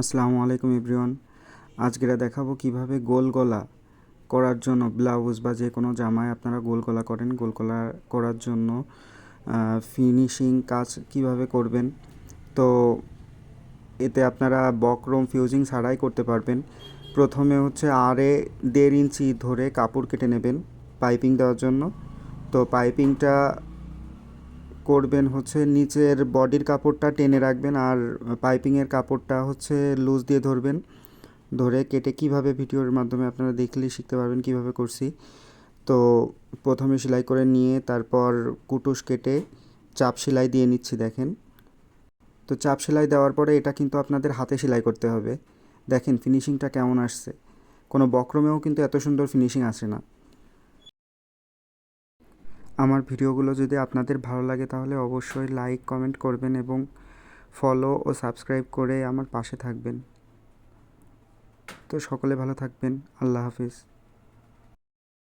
আসসালামু আলাইকুম এভরিওয়ান। আজকে দেখাবো কীভাবে গোল গলা করার জন্য ব্লাউজ বা যে কোনো জামায় আপনারা গোল গলা করেন। গোল গলা করার জন্য ফিনিশিং কাজ কীভাবে করবেন? তো এতে আপনারা বক্রম ফিউজিং ছাড়াই করতে পারবেন। প্রথমে হচ্ছে আড়ে দেড় ইঞ্চি ধরে কাপড় কেটে নেবেন পাইপিং দেওয়ার জন্য। তো পাইপিংটা করবেন হচ্ছে নিচের বডির কাপড়টা টেনে রাখবেন আর পাইপিংয়ের কাপড়টা হচ্ছে লুজ দিয়ে ধরবেন। ধরে কেটে কীভাবে ভিডিওর মাধ্যমে আপনারা দেখলেই শিখতে পারবেন কীভাবে করছি। তো প্রথমে সেলাই করে নিয়ে তারপর কুটুস কেটে চাপ সেলাই দিয়ে নিচ্ছি দেখেন। তো চাপ সেলাই দেওয়ার পরে এটা কিন্তু আপনাদের হাতে সেলাই করতে হবে। দেখেন ফিনিশিংটা কেমন আসছে। কোনো বক্রমেও কিন্তু এত সুন্দর ফিনিশিং আসে না। আমার ভিডিওগুলো যদি আপনাদের ভালো লাগে তাহলে অবশ্যই লাইক, কমেন্ট করবেন এবং ফলো ও সাবস্ক্রাইব করে আমার পাশে থাকবেন। তো সকলে ভালো থাকবেন। আল্লাহ হাফিজ।